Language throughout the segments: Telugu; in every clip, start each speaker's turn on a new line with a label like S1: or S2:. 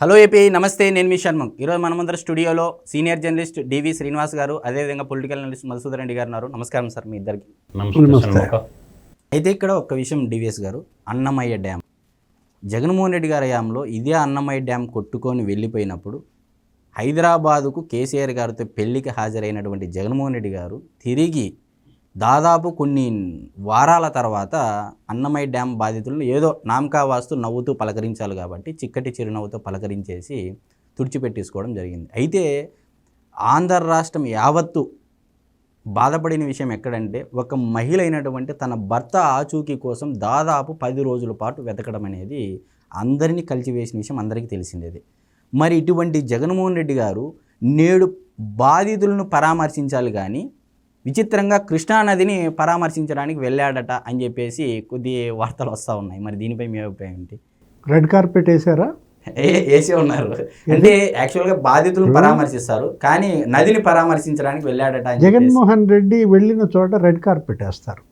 S1: హలో ఏపీ నమస్తే నేను మీ షణ్ముఖ్. ఈరోజు మనమందరం స్టూడియోలో సీనియర్ జర్నలిస్ట్ డివి శ్రీనివాస్ గారు అదేవిధంగా పొలిటికల్ అనలిస్ట్ మధుసూదన్ రెడ్డి గారు ఉన్నారు. నమస్కారం సార్ మీ ఇద్దరికి. అయితే ఇక్కడ ఒక విషయం డివిఎస్ గారు అన్నమయ్య డ్యామ్. జగన్మోహన్ రెడ్డి గారి హయాంలో ఇదే అన్నమయ్య డ్యామ్ కొట్టుకొని వెళ్ళిపోయినప్పుడు హైదరాబాదుకు కేసీఆర్ గారితో పెళ్ళికి హాజరైనటువంటి జగన్మోహన్ రెడ్డి గారు తిరిగి దాదాపు కొన్ని వారాల తర్వాత అన్నమయ్య డ్యామ్ బాధితులను ఏదో నామకా వాస్తు నవ్వుతూ పలకరించాలి కాబట్టి చిక్కటి చిరునవ్వుతో పలకరించేసి తుడిచిపెట్టేసుకోవడం జరిగింది. అయితే ఆంధ్ర రాష్ట్రం యావత్తు బాధపడిన విషయం ఎక్కడంటే ఒక మహిళ అయినటువంటి తన భర్త ఆచూకీ కోసం దాదాపు పది రోజుల పాటు వెతకడం అనేది అందరినీ కలిసివేసిన విషయం అందరికీ తెలిసిందేది. మరి ఇటువంటి జగన్మోహన్ రెడ్డి గారు నేడు బాధితులను పరామర్శించాలి కానీ విచిత్రంగా కృష్ణానదిని పరామర్శించడానికి వెళ్ళాడట అని చెప్పేసి కొద్ది వార్తలు వస్తూ ఉన్నాయి. మరి దీనిపై మీ అభిప్రాయం ఏంటి?
S2: రెడ్ కార్పెట్ వేసారా?
S1: వేసే ఉన్నారు. అంటే యాక్చువల్గా బాధితులను పరామర్శిస్తారు కానీ నదిని పరామర్శించడానికి వెళ్ళాడట.
S2: జగన్మోహన్ రెడ్డి వెళ్ళిన చోట రెడ్ కార్పెట్ వేస్తారు.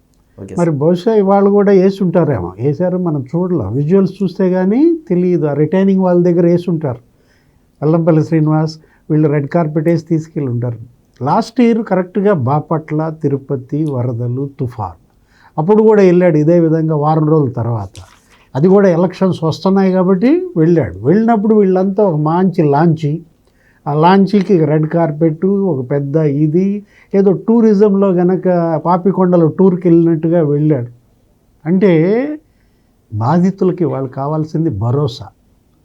S2: మరి బహుశా ఇవాళ కూడా వేసి ఉంటారేమో. వేసారు మనం చూడలేం. విజువల్స్ చూస్తే కానీ తెలియదు ఆ రిటైనింగ్ వాళ్ళ దగ్గర వేసి ఉంటారు. వెల్లంపల్లి శ్రీనివాస్ వీళ్ళు రెడ్ కార్పెట్ వేసి తీసుకెళ్ళి ఉంటారు. లాస్ట్ ఇయర్ కరెక్ట్గా బాపట్ల తిరుపతి వరదలు తుఫాన్. అప్పుడు కూడా వెళ్ళాడు ఇదే విధంగా వారం రోజుల తర్వాత. అది కూడా ఎలక్షన్స్ వస్తున్నాయి కాబట్టి వెళ్ళాడు. వెళ్ళినప్పుడు వీళ్ళంతా ఒక మంచి లాంచి ఆ లాంచీకి రెడ్ కార్పెట్ ఒక పెద్ద ఇది ఏదో టూరిజంలో గనక పాపికొండలో టూర్కి వెళ్ళినట్టుగా వెళ్ళాడు. అంటే బాధితులకి వాళ్ళు కావాల్సింది భరోసా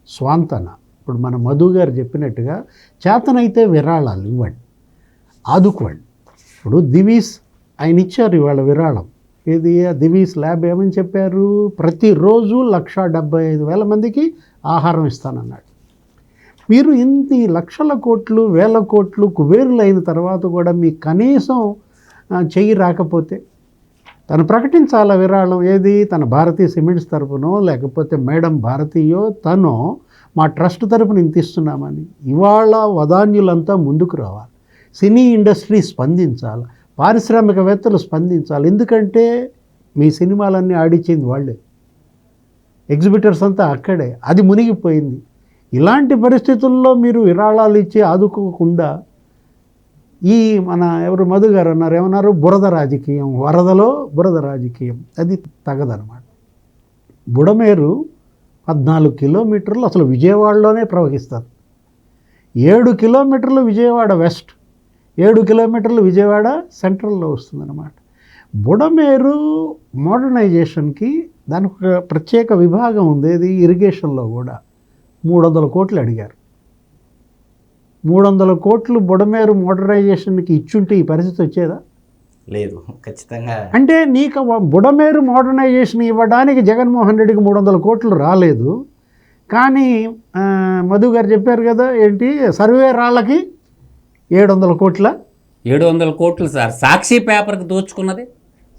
S2: స్వాంతన. ఇప్పుడు మన మధు గారు చెప్పినట్టుగా చేతనైతే విరాళాలు ఇవ్వండి. ఆదుకోండి. ఇప్పుడు దివీస్ ఆయన ఇచ్చారు ఇవాళ విరాళం. ఏది? ఆ దివీస్ ల్యాబ్ ఏమని చెప్పారు? ప్రతిరోజు లక్ష డెబ్బై ఐదు వేల మందికి ఆహారం ఇస్తానన్నాడు. మీరు ఇన్ని లక్షల కోట్లు వేల కోట్లు కుబేరులు అయిన తర్వాత కూడా మీకు కనీసం చెయ్యి రాకపోతే తను ప్రకటించాల విరాళం? ఏది? తన భారతీయ సిమెంట్స్ తరపునో లేకపోతే మేడం భారతీయో తను మా ట్రస్ట్ తరపున ఇంత ఇస్తున్నామని. ఇవాళ వదాన్యులంతా ముందుకు రావాలి. సినీ ఇండస్ట్రీ స్పందించాలి పారిశ్రామికవేత్తలు స్పందించాలి. ఎందుకంటే మీ సినిమాలన్నీ ఆడిచ్చింది వాళ్ళే. ఎగ్జిబిటర్స్ అంతా అక్కడే. అది మునిగిపోయింది. ఇలాంటి పరిస్థితుల్లో మీరు విరాళాలు ఇచ్చి ఆదుకోకుండా ఈ మన ఎవరు మధు గారు అన్నారు ఏమన్నారు? బురద రాజకీయం. వరదలో బురద రాజకీయం. అది తగదనమాట బుడమేరు పద్నాలుగు కిలోమీటర్లు అసలు విజయవాడలోనే ప్రవహిస్తారు ఏడు కిలోమీటర్లు విజయవాడ వెస్ట్. ఏడు కిలోమీటర్లు విజయవాడ సెంట్రల్లో వస్తుందన్నమాట. బుడమేరు మోడర్నైజేషన్కి దానికి ఒక ప్రత్యేక విభాగం ఉంది ఇది ఇరిగేషన్లో కూడా. మూడు వందల కోట్లు అడిగారు. మూడు వందల కోట్లు బుడమేరు మోడర్నైజేషన్కి ఇచ్చుంటే ఈ పరిస్థితి వచ్చేదా?
S1: లేదు ఖచ్చితంగా
S2: అంటే నీకు బుడమేరు మోడర్నైజేషన్ ఇవ్వడానికి జగన్మోహన్ రెడ్డికి మూడు వందల కోట్లు రాలేదు. కానీ మధు గారు చెప్పారు కదా ఏంటి? సర్వే రాళ్ళకి ఏడు వందల కోట్ల?
S3: ఏడు వందల కోట్లు సార్. సాక్షి పేపర్కి దోచుకున్నది?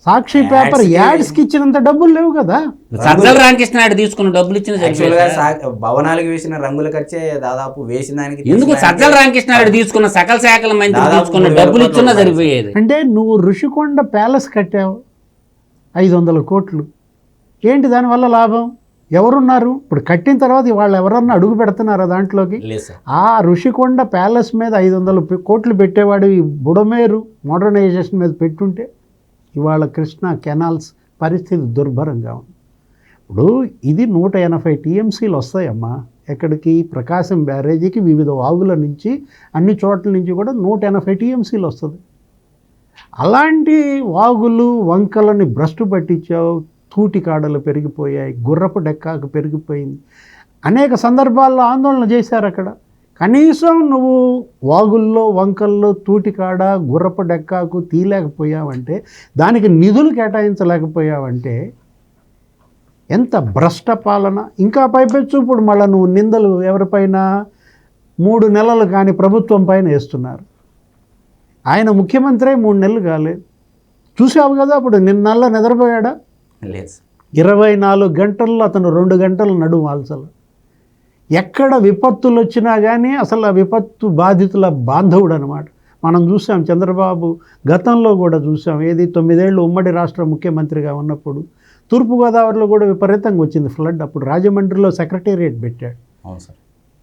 S2: సాక్షి పేపర్
S1: Ads కి-
S2: యాడ్స్కి ఇచ్చినంత డబ్బులు లేవు కదా?
S3: సజ్జల రామకృష్ణ నాయుడు తీసుకున్న డబ్బులు ఇచ్చిన
S1: భవనాలకు వేసిన రంగుల ఖర్చే దాదాపు వేసిన దానికి
S3: ఎందుకు సజ్జల రామకృష్ణ నాయుడు తీసుకున్న సకల శాఖల మంత్రి
S1: దాదాపు
S3: తీసుకున్న డబ్బులు ఇచ్చినా సరిపోయేది?
S2: అంటే నువ్వు ఋషికొండ ప్యాలెస్ కట్టావు ఐదు వందల కోట్లు. ఏంటి దానివల్ల లాభం? ఎవరున్నారు? ఇప్పుడు కట్టిన తర్వాత వాళ్ళు ఎవరన్నా అడుగు పెడుతున్నారా దాంట్లోకి? ఆ ఋషికొండ ప్యాలెస్ మీద ఐదు వందల కోట్లు పెట్టేవాడు ఈ బుడమేరు మోడర్నైజేషన్ మీద పెట్టుంటే ఇవాళ కృష్ణా కెనాల్స్ పరిస్థితి దుర్భరంగా ఉంది. ఇప్పుడు ఇది నూట ఎనభై టీఎంసీలు వస్తాయమ్మా. ఎక్కడికి? ప్రకాశం బ్యారేజీకి వివిధ వాగుల నుంచి అన్ని చోట్ల నుంచి కూడా నూట ఎనభై టీఎంసీలు వస్తుంది. అలాంటి వాగులు వంకలని భ్రష్టు పట్టించావు కాడలు పెరిగిపోయాయి గుర్రపు డెక్కాకు పెరిగిపోయింది. అనేక సందర్భాల్లో ఆందోళన చేశారు అక్కడ. కనీసం నువ్వు వాగుల్లో వంకల్లో తూటికాడ గుర్రపు డెక్కాకు తీయలేకపోయావంటే దానికి నిధులు కేటాయించలేకపోయావంటే ఎంత భ్రష్ట పాలన. ఇంకా పైపెచ్చు ఇప్పుడు మళ్ళీ నువ్వు నిందలు ఎవరిపైన మూడు నెలలు కానీ ప్రభుత్వం పైన వేస్తున్నారు. ఆయన ముఖ్యమంత్రి మూడు నెలలు కాలేదు చూసావు కదా అప్పుడు నిన్నల్లా నిద్రపోయాడా?
S1: లేదు.
S2: ఇరవై నాలుగు గంటల్లో అతను రెండు గంటలు నడుము వాల్చలు. ఎక్కడ విపత్తులు వచ్చినా కానీ అసలు ఆ విపత్తు బాధితుల బాంధవుడు అనమాట మనం చూసాం చంద్రబాబు గతంలో కూడా చూసాం. ఏది తొమ్మిదేళ్ళు ఉమ్మడి రాష్ట్ర ముఖ్యమంత్రిగా ఉన్నప్పుడు తూర్పుగోదావరిలో కూడా విపరీతంగా వచ్చింది ఫ్లడ్. అప్పుడు రాజమండ్రిలో సెక్రటేరియట్ పెట్టాడు.
S1: అవును సార్.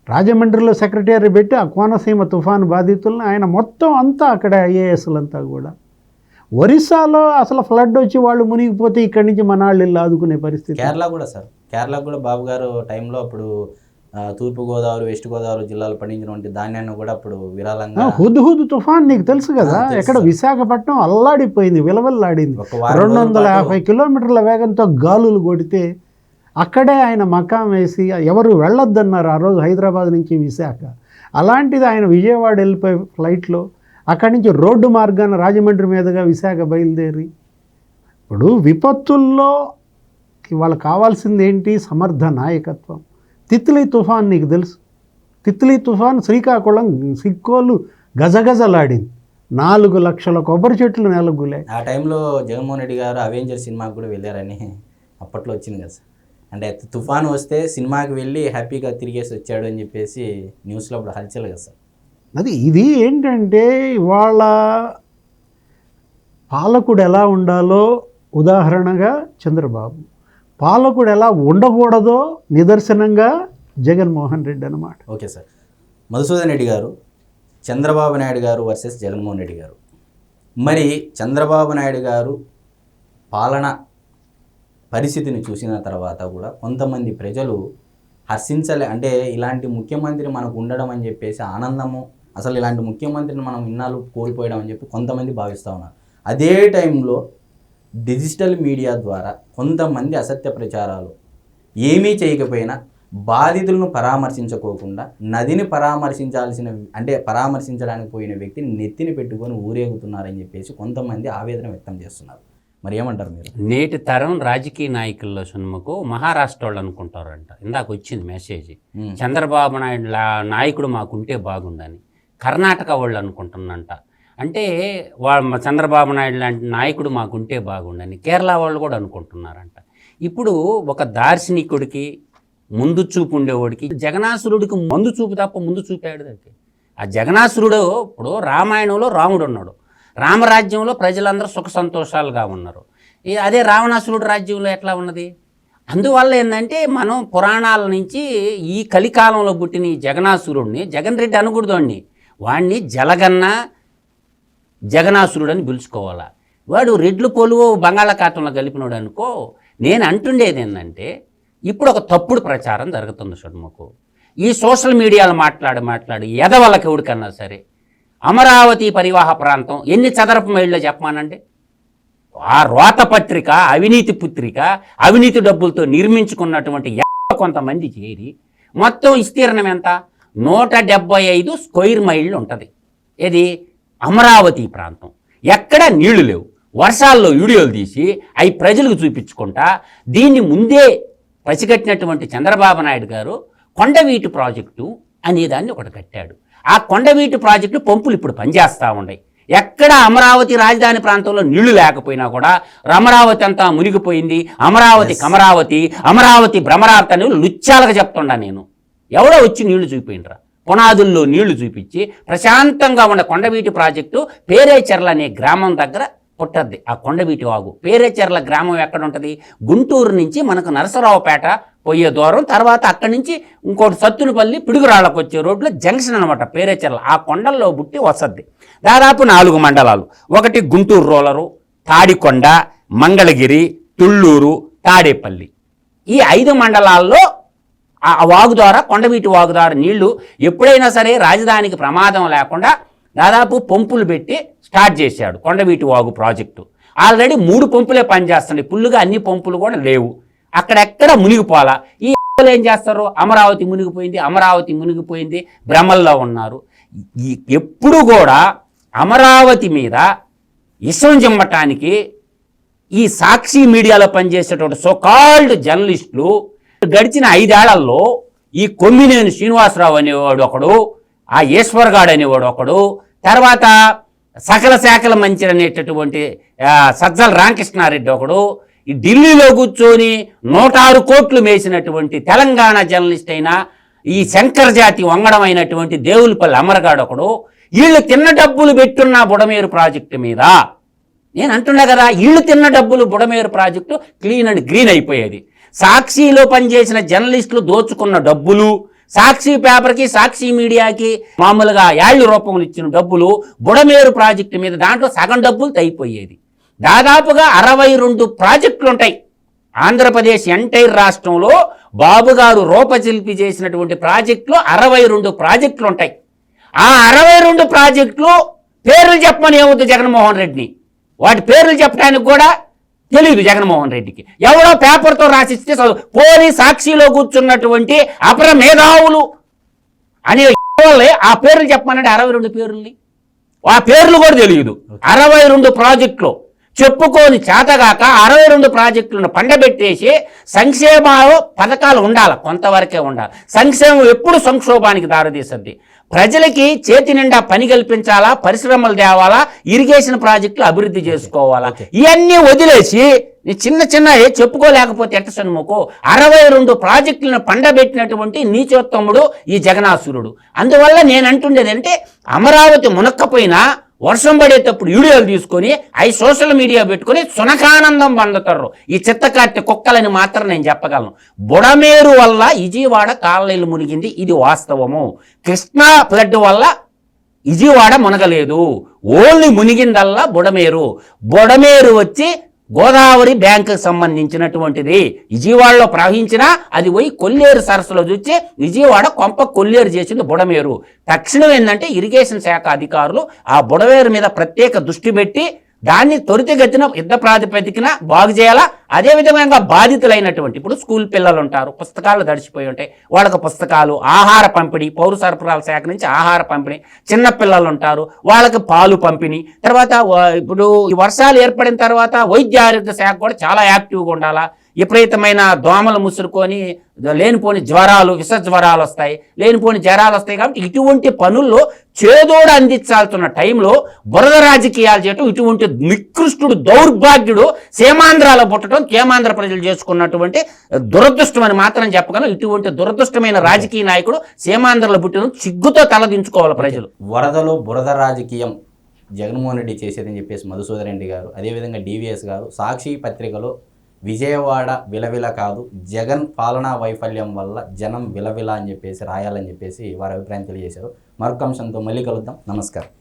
S2: రాజమండ్రిలో సెక్రటరీ పెట్టి ఆ కోనసీమ తుఫాను బాధితులను ఆయన మొత్తం అంతా అక్కడ ఐఏఎస్లంతా కూడా ఒరిస్సాలో అసలు ఫ్లడ్ వచ్చి వాళ్ళు మునిగిపోతే ఇక్కడి నుంచి మన వాళ్ళు వెళ్ళి ఆదుకునే పరిస్థితి.
S1: కేరళ కూడా సార్. కేరళ కూడా బాబు గారు టైంలో అప్పుడు ఆ, తూర్పు గోదావరి వెస్ట్ గోదావరి జిల్లాలు పండించినటువంటి ధాన్యాన్ని కూడా అప్పుడు విరాళంగా
S2: హుద్ హుద్ తుఫాన్ నీకు తెలుసు కదా? ఎక్కడ. విశాఖపట్నం అల్లాడిపోయింది విలవల్లాడింది. రెండు వందల యాభై కిలోమీటర్ల వేగంతో గాలులు కొడితే అక్కడే ఆయన మకాం వేసి ఎవరు వెళ్ళొద్దన్నారు ఆ రోజు హైదరాబాద్ నుంచి విశాఖ. అలాంటిది ఆయన విజయవాడ వెళ్ళిపోయి ఫ్లైట్లో అక్కడి నుంచి రోడ్డు మార్గాన రాజమండ్రి మీదుగా విశాఖ బయలుదేరి. ఇప్పుడు విపత్తుల్లో వాళ్ళకి కావాల్సింది ఏంటి? సమర్థ నాయకత్వం. తిత్లీ తుఫాన్ నీకు తెలుసు. తిత్లీ తుఫాన్ శ్రీకాకుళం సిక్కోలు గజగజలాడింది. నాలుగు లక్షల కొబ్బరి చెట్లు నెలగులే.
S1: ఆ టైంలో జగన్మోహన్ రెడ్డి గారు అవెంజర్ సినిమాకి కూడా వెళ్ళారని అప్పట్లో వచ్చింది కదా. సార్ అంటే తుఫాన్ వస్తే సినిమాకి వెళ్ళి హ్యాపీగా తిరిగేసి వచ్చాడు అని చెప్పేసి న్యూస్లో అప్పుడు హల్చల్ కదా సార్.
S2: అది ఇది ఏంటంటే ఇవాళ పాలకుడు ఎలా ఉండాలో ఉదాహరణగా చంద్రబాబు. పాలకుడు ఎలా ఉండకూడదో నిదర్శనంగా జగన్మోహన్ రెడ్డి అనమాట
S1: ఓకే సార్. మధుసూదన్ రెడ్డి గారు చంద్రబాబు నాయుడు గారు వర్సెస్ జగన్మోహన్ రెడ్డి గారు. మరి చంద్రబాబు నాయుడు గారు పాలన పరిస్థితిని చూసిన తర్వాత కూడా కొంతమంది ప్రజలు హర్షించలే. అంటే ఇలాంటి ముఖ్యమంత్రి మనకు ఉండడం అని చెప్పేసి ఆనందము అసలు ఇలాంటి ముఖ్యమంత్రిని మనం ఇన్నాళ్ళు కోల్పోయడం అని చెప్పి కొంతమంది భావిస్తూ ఉన్నారు. అదే టైంలో డిజిటల్ మీడియా ద్వారా కొంతమంది అసత్య ప్రచారాలు ఏమీ చేయకపోయినా బాధితులను పరామర్శించుకోకుండా నదిని పరామర్శించాల్సిన అంటే పరామర్శించడానికి పోయిన వ్యక్తిని నెత్తిని పెట్టుకొని ఊరేగుతున్నారని చెప్పేసి కొంతమంది ఆవేదన వ్యక్తం చేస్తున్నారు. మరి ఏమంటారు మీరు?
S3: నేటి తరం రాజకీయ నాయకుల్లో సున్మకు మహారాష్ట్ర వాళ్ళు అనుకుంటారంట. ఇందాక వచ్చింది మెసేజ్. చంద్రబాబు నాయుడు నాయకుడు మాకుంటే బాగుందని. కర్ణాటక వాళ్ళు అనుకుంటున్నంట. అంటే వాళ్ళ చంద్రబాబు నాయుడు లాంటి నాయకుడు మాకుంటే బాగుండని కేరళ వాళ్ళు కూడా అనుకుంటున్నారంట. ఇప్పుడు ఒక దార్శనికుడికి ముందు చూపు ఉండేవాడికి జగనాసురుడికి ముందు చూపు తప్ప ముందు చూపాడు దానికి. ఆ జగనాసురుడు ఇప్పుడు రామాయణంలో రాముడు ఉన్నాడు. రామరాజ్యంలో ప్రజలందరూ సుఖ సంతోషాలుగా ఉన్నారు. అదే రావణాసురుడు రాజ్యంలో ఎట్లా ఉన్నది? అందువల్ల ఏంటంటే మనం పురాణాల నుంచి ఈ కలికాలంలో పుట్టిన ఈ జగనాసురుడిని జగన్ రెడ్డి అనకూడదు వాణ్ణి జలగన్న జగనాసురుడు అని పిలుచుకోవాలా? వాడు రెడ్లు పొలువు బంగాళాఖాతంలో కలిపినాడు అనుకో నేను అంటుండేది ఏంటంటే ఇప్పుడు ఒక తప్పుడు ప్రచారం జరుగుతుంది షణ్ముఖు. ఈ సోషల్ మీడియాలో మాట్లాడు మాట్లాడు ఎదవలకి సరే అమరావతి పరివాహ ప్రాంతం ఎన్ని చదరపు మైళ్ళలో చెప్పమానండి? ఆ రోత పత్రిక అవినీతి పుత్రిక అవినీతి డబ్బులతో నిర్మించుకున్నటువంటి కొంతమంది చేరి మొత్తం విస్తీర్ణం ఎంత? నూట డెబ్బై ఐదు స్క్వైర్ మైళ్ళు ఉంటుంది. ఇది అమరావతి ప్రాంతం. ఎక్కడ నీళ్ళు లేవు. వర్షాల్లో వీడియోలు తీసి అవి ప్రజలకు చూపించుకుంటా దీన్ని ముందే పసిగట్టినటువంటి చంద్రబాబు నాయుడు గారు కొండవీటి ప్రాజెక్టు అనేదాన్ని ఒకటి కట్టాడు. ఆ కొండవీటి ప్రాజెక్టు పంపులు ఇప్పుడు పనిచేస్తూ ఉన్నాయి. ఎక్కడ అమరావతి రాజధాని ప్రాంతంలో నీళ్ళు లేకపోయినా కూడా అమరావతి అంతా మునిగిపోయింది. అమరావతి కమరావతి అమరావతి భ్రమరావతి అని లుచ్చాలుగా చెప్తుండా నేను. ఎవడో వచ్చి నీళ్ళు చూపిండ్రా పునాదుల్లో నీళ్ళు చూపించి ప్రశాంతంగా ఉన్న కొండవీటి ప్రాజెక్టు పేరేచెర్ల అనే గ్రామం దగ్గర పుట్టద్ది. ఆ కొండవీటి వాగు. పేరేచెర్ల గ్రామం ఎక్కడ ఉంటుంది? గుంటూరు నుంచి మనకు నరసరావుపేట పోయే దూరం. తర్వాత అక్కడి నుంచి ఇంకోటి సత్తులపల్లి పిడుగురాళ్ళకు వచ్చే రోడ్లో జంక్షన్ అనమాట పేరేచెర్ల. ఆ కొండల్లో బుట్టి వసద్ది. దాదాపు నాలుగు మండలాలు. ఒకటి గుంటూరు రోలరు తాడికొండ మంగళగిరి తుళ్ళూరు తాడేపల్లి. ఈ ఐదు మండలాల్లో ఆ వాగు ద్వారా కొండవీటి వాగు ద్వారా నీళ్ళు ఎప్పుడైనా సరే రాజధానికి ప్రమాదం లేకుండా దాదాపు పంపులు పెట్టి స్టార్ట్ చేశాడు కొండవీటి వాగు ప్రాజెక్టు. ఆల్రెడీ మూడు పంపులే పనిచేస్తున్నాయి. ఫుల్లుగా అన్ని పంపులు కూడా లేవు. అక్కడెక్కడ మునిగిపోలా ఈ ఏం చేస్తారు? అమరావతి మునిగిపోయింది అమరావతి మునిగిపోయింది భ్రమల్లో ఉన్నారు. ఎప్పుడు కూడా అమరావతి మీద ఇష్టం చెమ్మటానికి ఈ సాక్షి మీడియాలో పనిచేసేటువంటి సోకాల్డ్ జర్నలిస్టులు గడిచిన ఐదేళ్ళలో ఈ కొమ్మినేని శ్రీనివాసరావు అనేవాడు ఒకడు ఆ ఈశ్వర్గాడు అనేవాడు ఒకడు తర్వాత సకల శాఖల మంచి అనేటటువంటి సజ్జల రామకృష్ణారెడ్డి ఒకడు ఈ ఢిల్లీలో కూర్చొని నూట ఆరు కోట్లు మేసినటువంటి తెలంగాణ జర్నలిస్ట్ అయిన ఈ శంకర్ జాతి వంగడమైనటువంటి దేవులపల్లి అమరగాడు ఒకడు వీళ్ళు తిన్న డబ్బులు పెట్టున్న బుడమేరు ప్రాజెక్టు మీద. నేను అంటున్నా కదా వీళ్ళు తిన్న డబ్బులు Budameru project clean and green అయిపోయేది. సాక్షిలో పనిచేసిన జర్నలిస్టులు దోచుకున్న డబ్బులు సాక్షి పేపర్కి సాక్షి మీడియాకి మామూలుగా యాళ్ళు రూపంలో ఇచ్చిన డబ్బులు బుడమేరు ప్రాజెక్టు మీద దాంట్లో సగం డబ్బులు తగ్గిపోయేది దాదాపుగా అరవై రెండు ప్రాజెక్టులు ఉంటాయి ఆంధ్రప్రదేశ్ ఎంటైర్ రాష్ట్రంలో బాబు గారు రూపశిల్పి చేసినటువంటి ప్రాజెక్టులు అరవై రెండు ప్రాజెక్టులు ఉంటాయి ఆ అరవై రెండు ప్రాజెక్టులు పేర్లు చెప్పమని ఏమవుతుంది జగన్మోహన్ రెడ్డిని. వాటి పేర్లు చెప్పడానికి కూడా తెలియదు జగన్మోహన్ రెడ్డికి. ఎవడో పేపర్తో రాసిస్తే చదువు. పోనీ సాక్షిలో కూర్చున్నటువంటి అపర మేధావులు అనే వాళ్ళే ఆ పేర్లు చెప్పమన్నాడు అరవై రెండు పేర్లని. ఆ పేర్లు కూడా తెలియదు అరవై రెండు ప్రాజెక్టులు. చెప్పుకొని చేతగాక అరవై రెండు ప్రాజెక్టులను పండబెట్టేసి సంక్షేమ పథకాలు ఉండాలి కొంతవరకే ఉండాలి. సంక్షేమం ఎప్పుడు సంక్షోభానికి దారితీస్తుంది? ప్రజలకి చేతి నిండా పని కల్పించాలా పరిశ్రమలు తేవాలా ఇరిగేషన్ ప్రాజెక్టులు అభివృద్ధి చేసుకోవాలా? ఇవన్నీ వదిలేసి నీ చిన్న చిన్న చెప్పుకోలేకపోతే ఎట్ట సన్ముఖు? అరవై రెండు ప్రాజెక్టులను పండబెట్టినటువంటి నీచోత్తముడు ఈ జగనాసురుడు అందువల్ల నేను అంటుండేది అంటే అమరావతి మునక్కపోయినా వర్షం పడేటప్పుడు వీడియోలు తీసుకొని అవి సోషల్ మీడియా పెట్టుకొని సునకానందం పండుతారు. ఈ చిత్తకార్తె కుక్కలని మాత్రం నేను చెప్పగలను. బుడమేరు వల్ల ఇజీవాడ కాలనీలు మునిగింది. ఇది వాస్తవము. కృష్ణా ఫ్లడ్ వల్ల ఇజీవాడ మునగలేదు. ఓన్లీ మునిగిందల్లా బుడమేరు. బుడమేరు వచ్చి గోదావరి బ్యాంకు సంబంధించినటువంటిది విజయవాడలో ప్రవహించినా అది పోయి కొల్లేరు సరస్సులో చూచి విజయవాడ కొంప కొల్లేరు చేసింది బుడమేరు. తక్షణం ఏంటంటే ఇరిగేషన్ శాఖ అధికారులు ఆ బుడమేరు మీద ప్రత్యేక దృష్టి పెట్టి దాన్ని త్వరితగతిన యుద్ధ ప్రాతిపదికన బాగు చేయాలా? అదే విధంగా బాధితులైనటువంటి ఇప్పుడు స్కూల్ పిల్లలు ఉంటారు పుస్తకాలు దడిచిపోయి ఉంటాయి. వాళ్ళకి పుస్తకాలు ఆహార పంపిణీ పౌర సరఫరాల శాఖ నుంచి ఆహార పంపిణీ చిన్న పిల్లలు ఉంటారు వాళ్ళకి పాలు పంపిణీ. తర్వాత ఇప్పుడు ఈ వర్షాలు ఏర్పడిన తర్వాత వైద్య ఆరోగ్య శాఖ కూడా చాలా యాక్టివ్గా ఉండాలా? విపరీతమైన దోమలు ముసురుకొని లేనిపోని జ్వరాలు విష జ్వరాలు వస్తాయి లేనిపోని జ్వరాలు వస్తాయి కాబట్టి ఇటువంటి పనుల్లో చేదోడు అందించాల్సిన టైంలో బురద రాజకీయాలు చేయటం ఇటువంటి నికృష్టుడు దౌర్భాగ్యుడు సీమాంధ్రాలో పుట్టడం కేమాంధ్ర ప్రజలు చేసుకున్నటువంటి దురదృష్టం అని మాత్రం చెప్పగలం ఇటువంటి దురదృష్టమైన రాజకీయ నాయకుడు సీమాంధ్రలో పుట్టిన సిగ్గుతో తలదించుకోవాలి ప్రజలు.
S1: వరదలు బురద రాజకీయం జగన్మోహన్ రెడ్డి చేసేదని చెప్పేసి మధుసూదన్ రెడ్డి గారు అదేవిధంగా డివిఎస్ గారు సాక్షి పత్రికలో విజయవాడ విలవిల కాదు జగన్ పాలనా వైఫల్యం వల్ల జనం విలవిల అని చెప్పేసి రాయాలని చెప్పేసి వారి అభిప్రాయం తెలియజేశారు. మరొక అంశంతో మళ్ళీ కలుద్దాం. నమస్కారం.